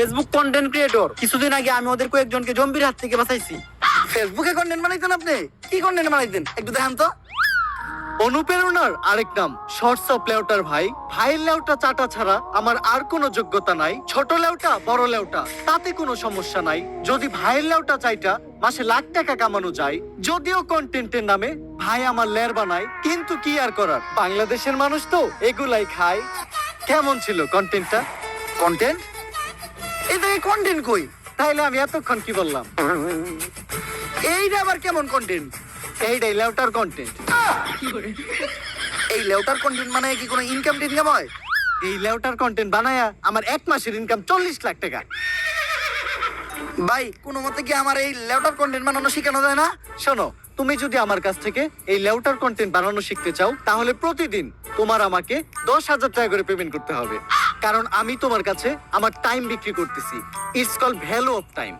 Facebook content creator কিছুদিন আগে আমি ওদের কয়েকজনকে জম্বির হাত থেকে বাঁচাইছি। ফেসবুকে কন্টেন্ট বানাইতেন আপনি? কি কন্টেন্ট বানাইতেন একটু দেখান তো। অনুপ্রেরণার আরেক নাম। শর্টস অফ লেউটার ভাই। ভাইয়ের লেউটা চাটা ছাড়া আমার আর কোনো যোগ্যতা নাই। ছোট লেউটা, বড় লেউটা, তাতে কোনো সমস্যা নাই। যদি ভাইয়ের লেউটা চাইটা, মাসে লাখ টাকা কামানো যায়। যদিও কন্টেন্টের নামে ভাই আমার লের বানায়, কিন্তু কি আর করার? বাংলাদেশের মানুষ তো এগুলাই খায়। কেমন ছিল কন্টেন্টটা কন্টেন্ট এই কন্টেন্ট কই? তাইলে আমি এতক্ষণ কি বললাম? এইটা আবার কেমন কন্টেন্ট এইটাই লেউটার কন্টেন্ট এই লেউটার কন্টেন্ট মানে কি কোনো ইনকাম টিনকাম হয়? এই লেউটার কন্টেন্ট বানায়া আমার এক মাসের ইনকাম চল্লিশ লাখ টাকা। ভাই, কোনো মতে কি আমার এই লেউটার কন্টেন্ট বানানো শেখানো যায় না? শোনো, তুমি যদি আমার কাছ থেকে এই লেউটার কন্টেন্ট বানানো শিখতে চাও, তাহলে প্রতিদিন তোমার আমাকে দশ হাজার টাকা করে পেমেন্ট করতে হবে। কারণ আমি তোমার কাছে আমার টাইম বিক্রি করতেছি। It's call value of time